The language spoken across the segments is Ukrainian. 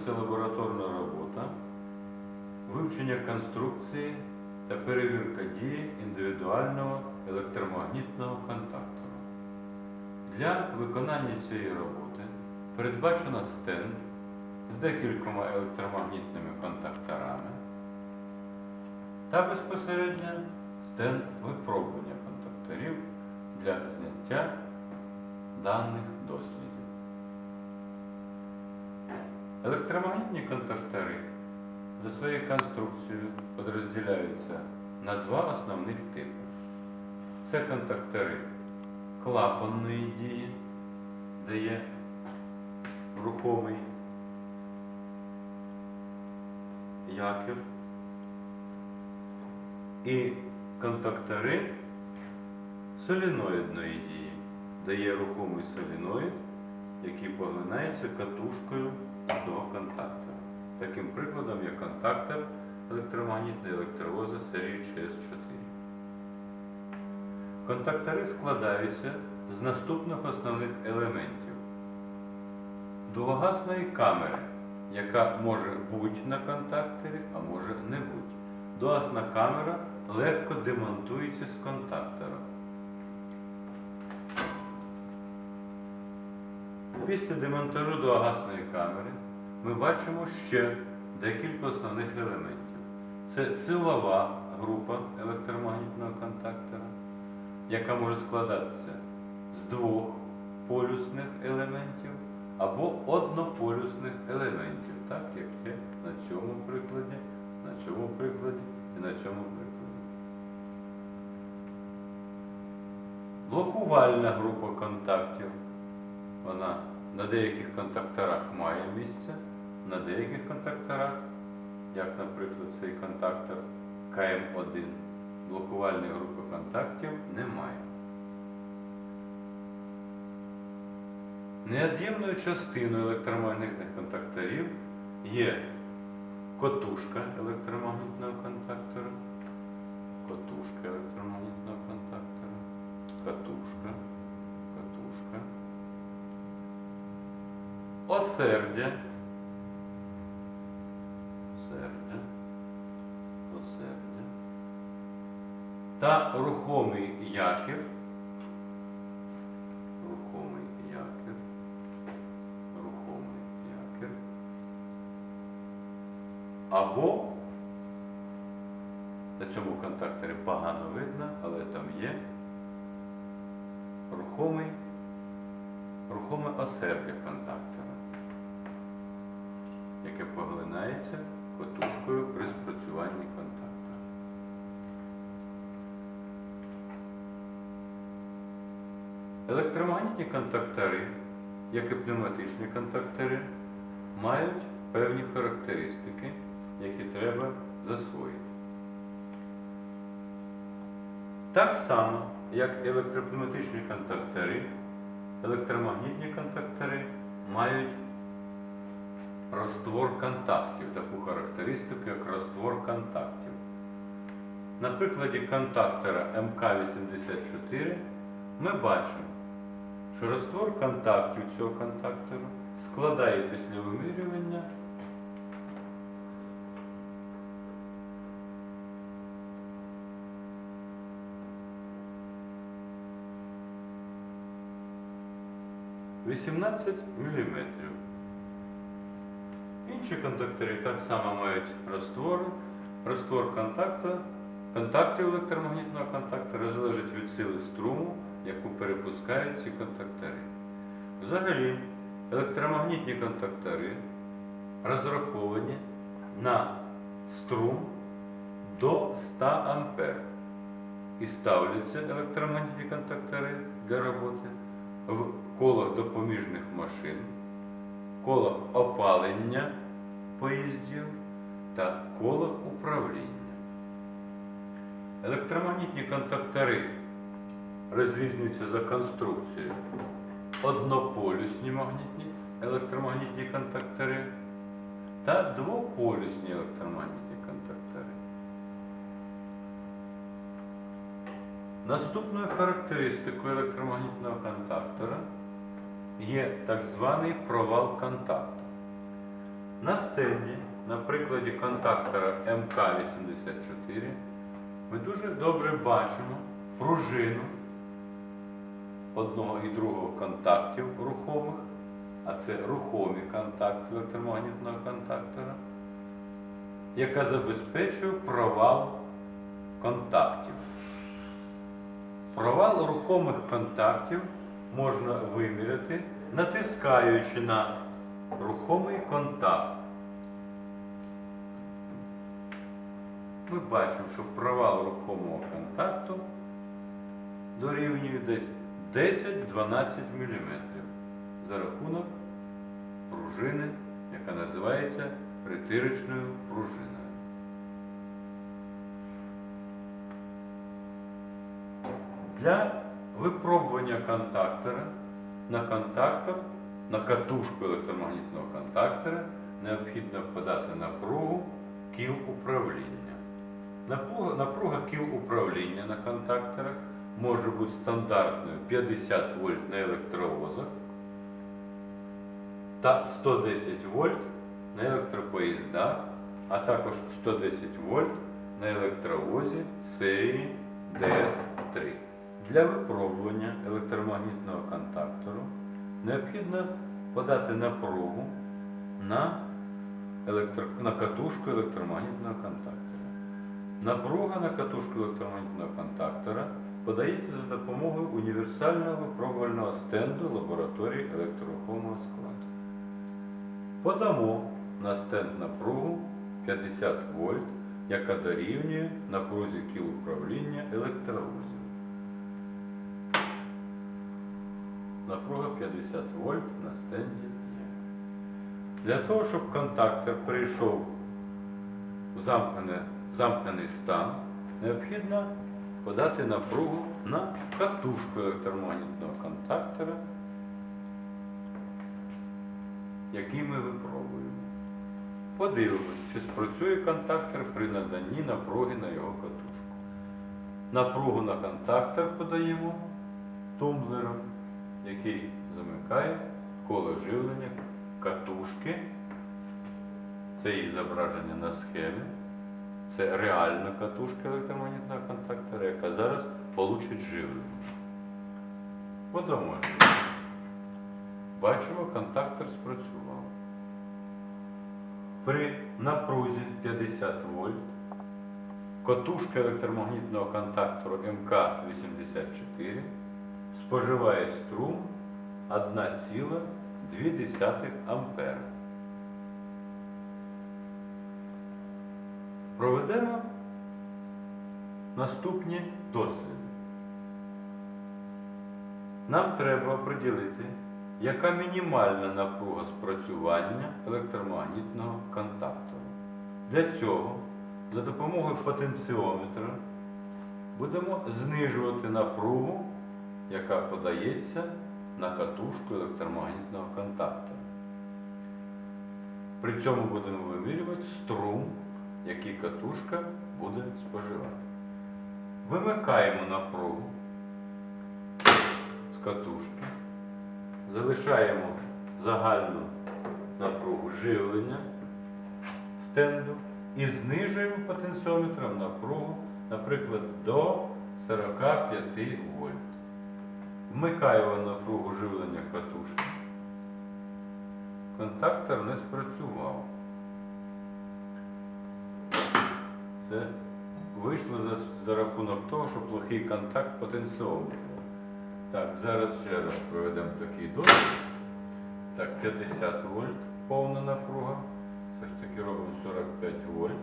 відпрацьовується лабораторна робота, вивчення конструкції та перевірка дії індивідуального електромагнітного контактора. Для виконання цієї роботи передбачено стенд з декількома електромагнітними контакторами та безпосередньо стенд випробування контакторів для зняття даних дослідів. Електромагнітні контактори за своєю конструкцією підрозділяються на два основних типи. Це контактори клапанної дії, де є рухомий якір, і контактори соліноїдної дії, де є рухомий соліноїд, який поглинається катушкою цього контактора. Таким прикладом є контактор електромагнітної електровози серії CS4. Контактори складаються з наступних основних елементів. Довгогасної камери, яка може бути на контакторі, а може не бути. Довгасна камера легко демонтується з контактора. Після демонтажу довгасної камери ми бачимо ще декілька основних елементів. Це силова група електромагнітного контактора, яка може складатися з двох полюсних елементів або однополюсних елементів, так як є на цьому прикладі, на цьому прикладі і на цьому прикладі. Блокувальна група контактів. Вона на деяких контакторах має місце, на деяких контакторах, як, наприклад, цей контактор КМ1, блокувальної групи контактів немає. Неод'ємною частиною електромагнітних контакторів є котушка електромагнітного контактора, котушка електромагнітного контактора, катушка, осердя, осердя, осердя та рухомий якір, рухомий якір, рухомий якір, або на цьому контакторі погано видно, але там є. Рухомий, рухоме осердя контактора, яке поглинається котушкою при спрацюванні контактора. Електромагнітні контактори, як і пневматичні контактори, мають певні характеристики, які треба засвоїти. Так само, як електропневматичні контактори, електромагнітні контактори мають розтвор контактів, таку характеристику, як розтвор контактів. На прикладі контактора МК-84 ми бачимо, що розтвор контактів цього контактора складає після вимірювання Вісімнадцять міліметрів. Інші контактори так само мають розтвори. Розтвор контакта, контактів електромагнітного контактора залежить від сили струму, яку перепускають ці контактори. Взагалі, електромагнітні контактори розраховані на струм до 100 А і ставляться електромагнітні контактори для роботи в колах допоміжних машин, колах опалення поїздів та колах управління. Електромагнітні контактори розрізнюються за конструкцією. Однополюсні магнітні електромагнітні контактори та двополюсні електромагнітні контактори. Наступною характеристикою електромагнітного контактора є так званий провал контакту. На стенді, на прикладі контактора МК-84, ми дуже добре бачимо пружину одного і другого контактів рухомих, а це рухомі контакти електромагнітного контактора, яка забезпечує провал контактів. Провал рухомих контактів можна виміряти, натискаючи на рухомий контакт. Ми бачимо, що провал рухомого контакту дорівнює десь 10-12 мм за рахунок пружини, яка називається притирочною пружиною. Для випробування контактора на контактор, на катушку електромагнітного контактора необхідно подати напругу кіл управління. Напруга, кіл управління на контакторах може бути стандартною 50 вольт на електровозах та 110 вольт на електропоїздах, а також 110 вольт на електровозі серії DS3. Для випробування електромагнітного контактору необхідно подати напругу на, електро... на катушку електромагнітного контактора. Напруга на катушку електромагнітного контактора подається за допомогою універсального випробувального стенду лабораторії електрорухомого складу. Подамо на стенд напругу 50 вольт, яка дорівнює напрузі кіл управління електровозів. Напруга 50 вольт на стенді є. Для того, щоб контактор перейшов в замкнений стан, необхідно подати напругу на катушку електромагнітного контактора, який ми випробуємо. Подивимось, чи спрацює контактор при наданні напруги на його катушку. Напругу на контактор подаємо тумблером, який замикає коло живлення катушки. Це її зображення на схемі. Це реальна катушка електромагнітного контактора, яка зараз получить живлення. Подамо живлення. Бачимо, контактор спрацював. При напрузі 50 вольт катушка електромагнітного контактору МК-84 споживає струм 1,2 ампера. Проведемо наступні досліди. Нам треба оприділити, яка мінімальна напруга спрацювання електромагнітного контактору. Для цього за допомогою потенціометра будемо знижувати напругу, яка подається на катушку електромагнітного контактора. При цьому будемо вимірювати струм, який катушка буде споживати. Вимикаємо напругу з катушки, залишаємо загальну напругу живлення стенду і знижуємо потенціометром напругу, наприклад, до 45 вольт. Вмикаємо напругу живлення катушки. Контактор не спрацював. Це вийшло за, за рахунок того, що плохий контакт потенціометра. Так, зараз ще раз проведемо такий досвід. Так, 50 вольт повна напруга. Все ж таки робимо 45 вольт.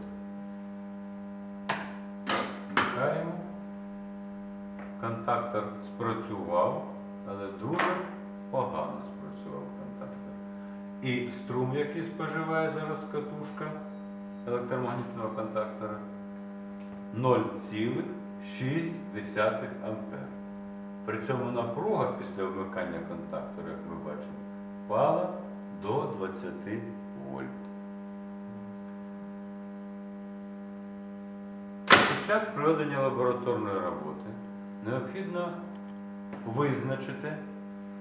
Вмикаємо. Контактор спрацював, але дуже погано спрацював контактор. І струм, який споживає зараз катушка електромагнітного контактора 0,6 ампер. При цьому напруга після вмикання контактора, як ми бачимо, впала до 20 вольт. Під час проведення лабораторної роботи необхідно визначити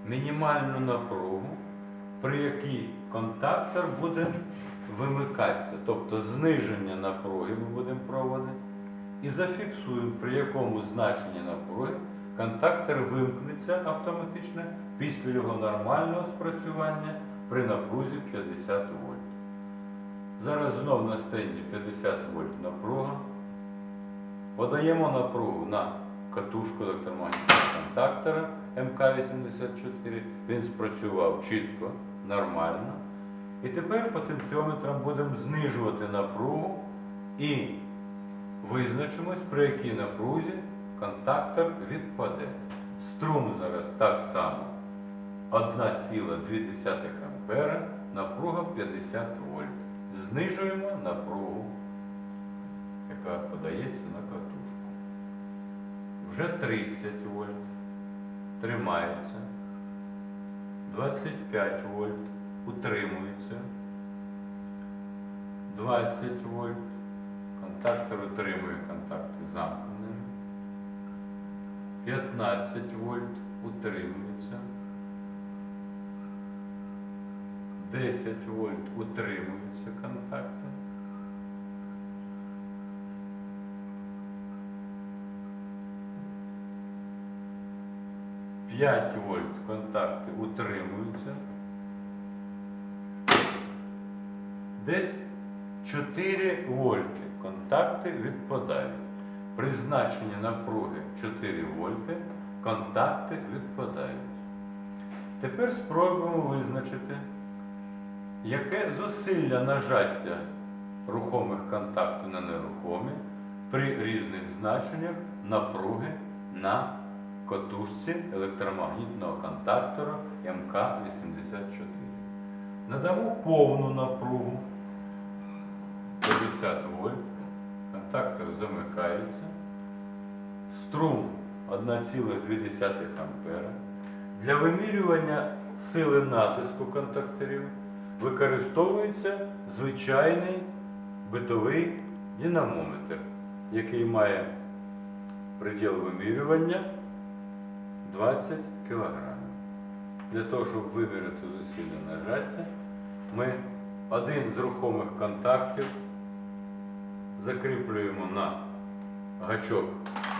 мінімальну напругу, при якій контактор буде вимикатися, тобто зниження напруги ми будемо проводити. І зафіксуємо, при якому значенні напруги контактор вимкнеться автоматично після його нормального спрацювання при напрузі 50 вольт. Зараз знов на стенді 50 вольт напруга. Подаємо напругу на катушку електромагнітного контактора МК-84. Він спрацював чітко, нормально. І тепер потенціометром будемо знижувати напругу і визначимось, при якій напрузі контактор відпаде. Струм зараз так само 1,2 ампера, напруга 50 вольт. Знижуємо напругу, яка подається на. Вже 30 вольт. Тримається. 25 вольт. Утримується. 20 вольт. Контактор утримує контакти замкненими. 15 вольт утримується. 10 вольт утримуються контакти. П'ять вольт контакти утримуються. Десь 4 вольти контакти відпадають. При значенні напруги 4 вольти контакти відпадають. Тепер спробуємо визначити, яке зусилля нажаття рухомих контактів на нерухомі при різних значеннях напруги на катушці електромагнітного контактора МК-84. Надамо повну напругу 50 вольт. Контактор замикається. Струм 1,2 ампера. Для вимірювання сили натиску контакторів використовується звичайний битовий динамометр, який має приділ вимірювання 20 кг. Для того, щоб виміряти зусилля нажаття, ми один з рухомих контактів закріплюємо на гачок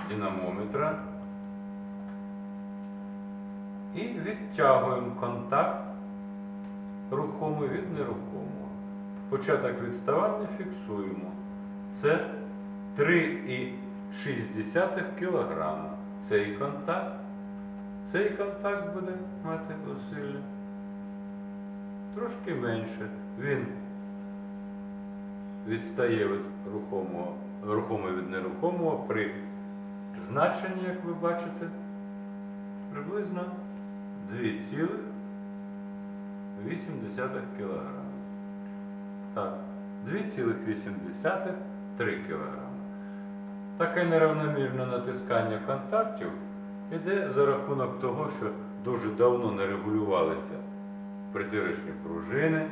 динамометра і відтягуємо контакт рухомий від нерухомого. Початок відставання фіксуємо. Це 3,6 кг. Цей контакт. Цей контакт буде мати зусилля трошки менше. Він відстає від рухомого, рухомий від нерухомого при значенні, як ви бачите, приблизно 2,8 кг. Так, 2,8 3 кг. Таке неравномірне натискання контактів іде за рахунок того, що дуже давно не регулювалися притирочні пружини,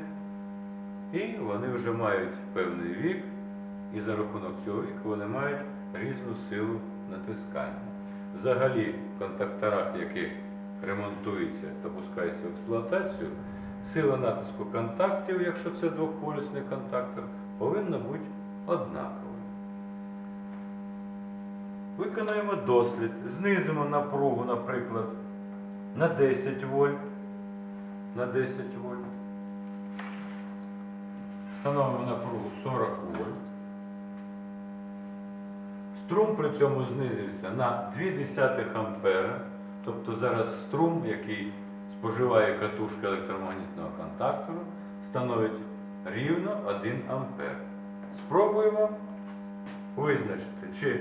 і вони вже мають певний вік, і за рахунок цього віку вони мають різну силу натискання. Взагалі, в контакторах, які ремонтуються та пускаються в експлуатацію, сила натиску контактів, якщо це двохполюсний контактор, повинна бути однакова. Виконаємо дослід, знизимо напругу, наприклад, на 10 вольт. На 10 вольт. Встановимо напругу 40 вольт. Струм при цьому знизився на 0,2 ампера. Тобто зараз струм, який споживає катушка електромагнітного контактору, становить рівно 1 ампер. Спробуємо визначити, чи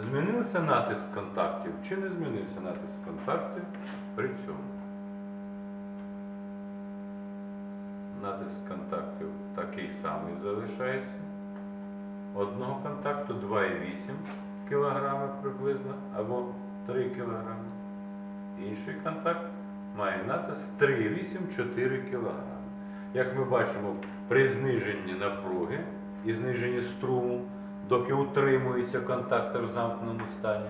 змінився натиск контактів, чи не змінився натиск контактів при цьому. Натиск контактів такий самий залишається. Одного контакту 2,8 кг приблизно або 3 кг. Інший контакт має натиск 3,8-4 кг. Як ми бачимо, при зниженні напруги і зниженні струму, доки утримується контактор в замкненому стані,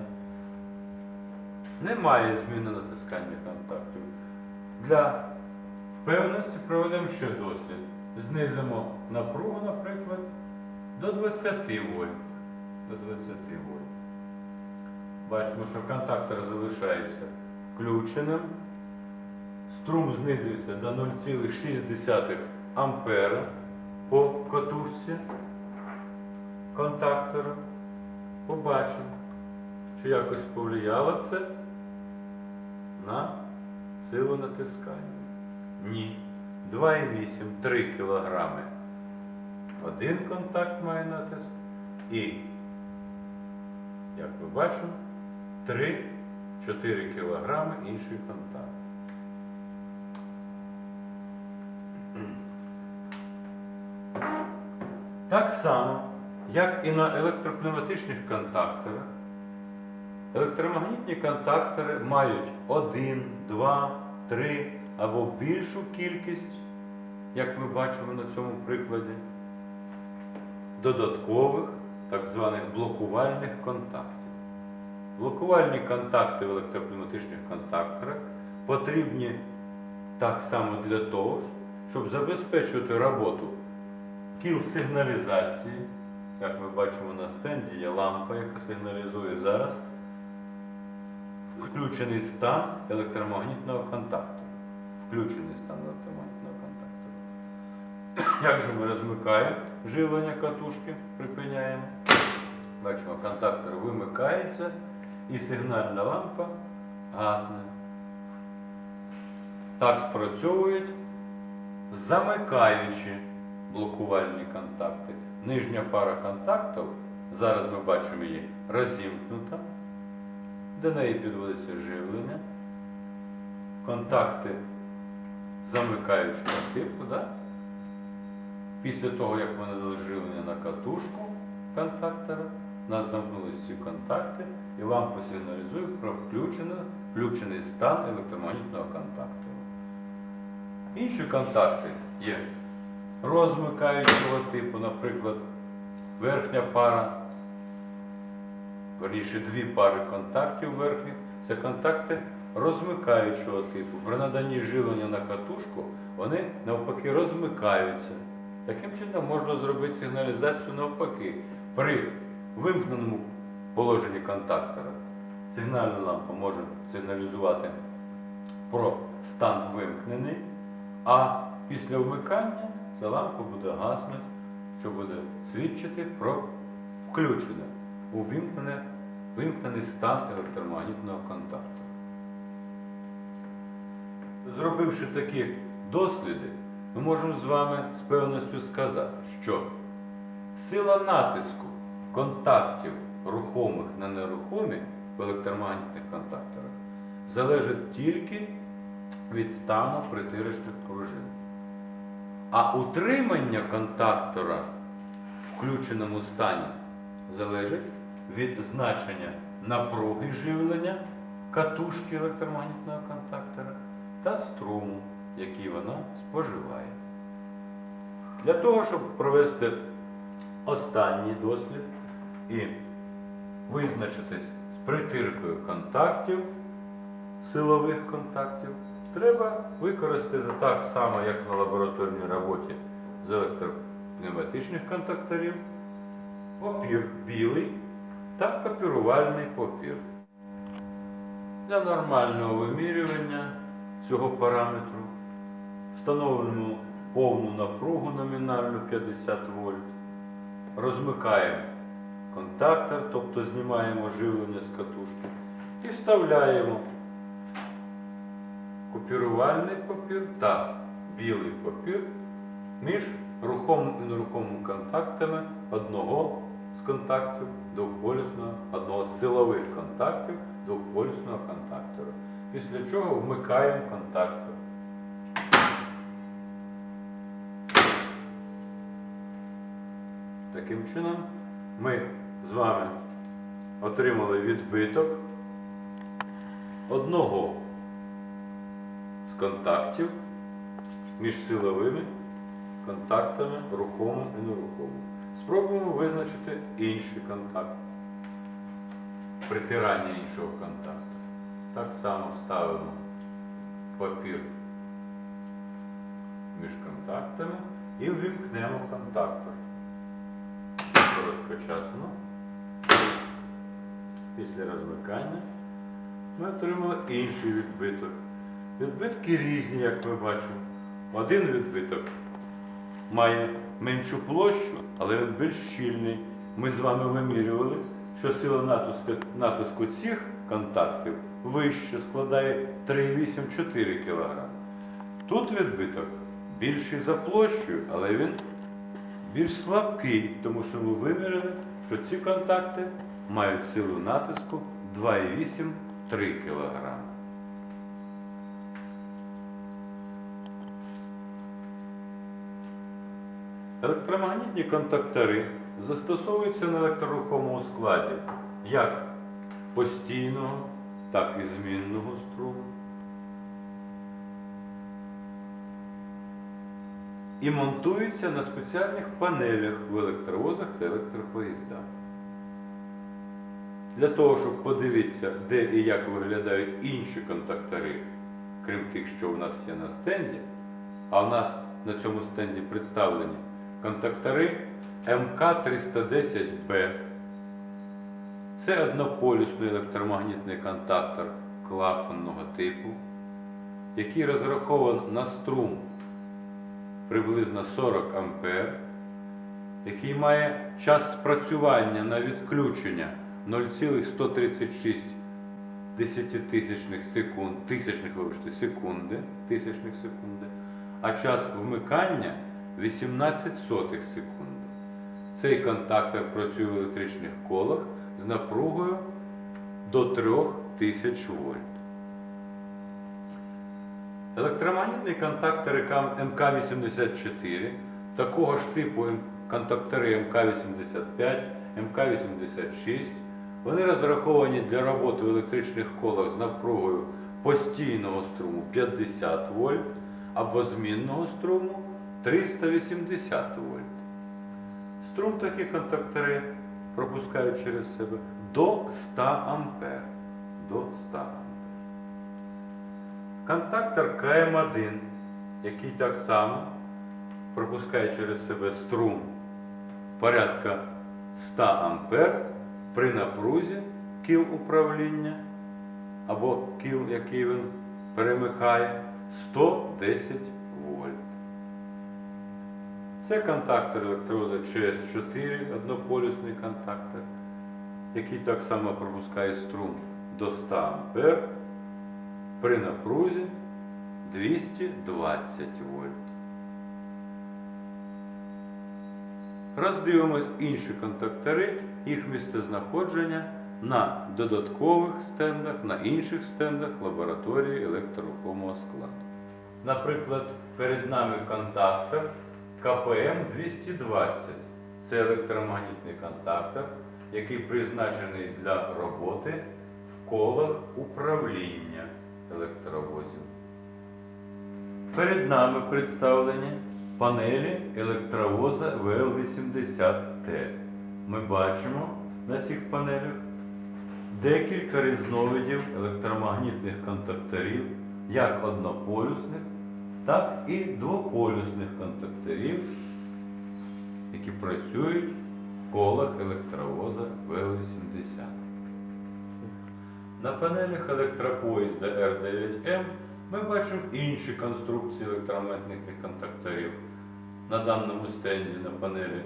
немає зміни натискання контактів. Для впевненості проведемо ще дослід. знизимо напругу, наприклад, до 20 вольт. До 20 вольт. Бачимо, що контактор залишається включеним. Струм знизився до 0,6 ампера по катушці контактора. Побачимо, чи якось повлияло це на силу натискання. Ні. 2,8 3 кг. Один контакт має натиск. І, як ми бачимо, 3-4 кг інший контакт. Так само, як і на електропневматичних контакторах, електромагнітні контактори мають 1, 2, 3 або більшу кількість, як ми бачимо на цьому прикладі, додаткових так званих блокувальних контактів. Блокувальні контакти в електропневматичних контакторах потрібні так само для того, щоб забезпечувати роботу кіл сигналізації. Як ми бачимо на стенді, є лампа, яка сигналізує зараз включений стан електромагнітного контакту. Включений стан електромагнітного контакту. Як же ми розмикаємо живлення катушки, припиняємо? Бачимо, контактор вимикається і сигнальна лампа гасне. Так спрацьовують замикаючи блокувальні контакти. Нижня пара контактів, зараз ми бачимо її розімкнута, до неї підводиться живлення. Контакти замикаючого типу. Да? Після того, як ми надали живлення на катушку контактора, нас замкнулись ці контакти, і лампа сигналізує про включений, включений стан електромагнітного контакту. Інші контакти є розмикаючого типу, наприклад, верхня пара, верніше дві пари контактів верхніх, це контакти розмикаючого типу. При наданні живлення на катушку вони навпаки розмикаються. Таким чином можна зробити сигналізацію навпаки. При вимкненому положенні контактора сигнальна лампа може сигналізувати про стан вимкнений, а після вмикання ця лампа буде гаснути, що буде свідчити про включене увімкнене, вимкнений стан електромагнітного контакту. Зробивши такі досліди, ми можемо з вами з певністю сказати, що сила натиску контактів рухомих на нерухомі в електромагнітних контакторах залежить тільки від стану притирочних пружин. А утримання контактора в включеному стані залежить від значення напруги живлення катушки електромагнітного контактора та струму, який вона споживає. Для того, щоб провести останній дослід і визначитись з притиркою контактів, силових контактів, треба використати так само, як на лабораторній роботі з електропневматичних контакторів, папір білий та папірувальний папір. Для нормального вимірювання цього параметру встановлюємо повну напругу номінальну 50 вольт, розмикаємо контактор, тобто знімаємо живлення з катушки і вставляємо копірувальний папір та білий папір між рухомим і нерухомим контактами одного з контактів двохполюсного, одного з силових контактів двохполюсного контактора. Після чого вмикаємо контактор. Таким чином ми з вами отримали відбиток одного контактів між силовими контактами рухомим і нерухомим. Спробуємо визначити інший контакт, притирання іншого контакту. Так само ставимо папір між контактами і ввімкнемо контактор. Короткочасно. Після розмикання ми отримали інший відбиток. Відбитки різні, як ми бачимо. Один відбиток має меншу площу, але він більш щільний. Ми з вами вимірювали, що сила натиску, натиску цих контактів вище складає 3,8-4 кг. Тут відбиток більший за площею, але він більш слабкий, тому що ми виміряли, що ці контакти мають силу натиску 2,8-3 кг. Електромагнітні контактори застосовуються на електрорухомому складі як постійного, так і змінного струму. І монтуються на спеціальних панелях в електровозах та електропоїздах. Для того, щоб подивитися, де і як виглядають інші контактори, крім тих, що у нас є на стенді, а в нас на цьому стенді представлені контактори МК310Б. Це однополюсний електромагнітний контактор клапанного типу, який розрахований на струм приблизно 40 А, який має час спрацювання на відключення 0,136 десятитисячних секунд, тисячних, вибачте, секунди, тисячних секунди, а час вмикання 18 сотих секунди. Цей контактор працює в електричних колах з напругою до 3000 вольт. Електромагнітний контактор МК-84, такого ж типу контактори МК-85, МК-86, вони розраховані для роботи в електричних колах з напругою постійного струму 50 вольт або змінного струму 380 вольт. Струм такі контактори пропускають через себе до 100 ампер. До 100 ампер. Контактор КМ1, який так само пропускає через себе струм порядка 100 ампер при напрузі кіл управління або кіл, який він перемикає 110 вольт. Це контактор електроза CS4, однополюсний контактор, який так само пропускає струм до 100 ампер при напрузі 220 вольт. Роздивимось інші контактори, їх місцезнаходження на додаткових стендах, на інших стендах лабораторії електрорухомого складу. Наприклад, перед нами контактор КПМ-220. Це електромагнітний контактор, який призначений для роботи в колах управління електровозів. Перед нами представлені панелі електровоза ВЛ-80Т. Ми бачимо на цих панелях декілька різновидів електромагнітних контакторів, як однополюсних, так і двополюсних контакторів, які працюють в колах електровоза ВЛ-80. На панелях електропоїзда R9M ми бачимо інші конструкції електромагнітних контакторів. На даному стенді на панелі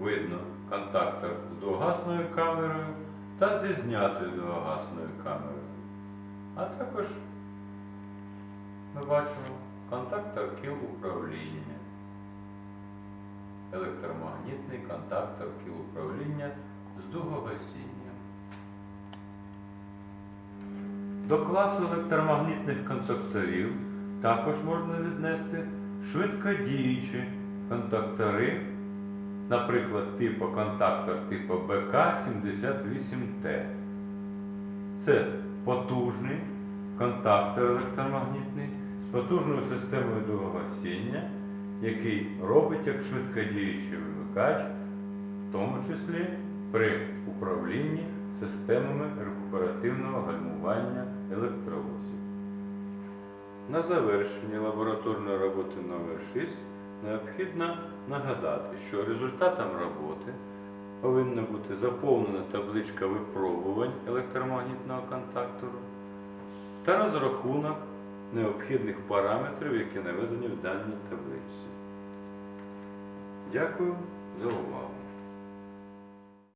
видно контактор з двогасною камерою та зі знятою двогасною камерою. А також ми бачимо контактор кіл управління. Електромагнітний контактор кіл управління з дугогасінням. До класу електромагнітних контакторів також можна віднести швидкодіючі контактори, наприклад, типу контактор типу БК-78Т. Це потужний контактор електромагнітний потужною системою дугогасіння, який робить як швидкодіючий вимикач, в тому числі при управлінні системами рекуперативного гальмування електровозів. На завершення лабораторної роботи номер 6 необхідно нагадати, що результатом роботи повинна бути заповнена табличка випробувань електромагнітного контактору та розрахунок необхідних параметрів, які наведені в даній таблиці. Дякую за увагу.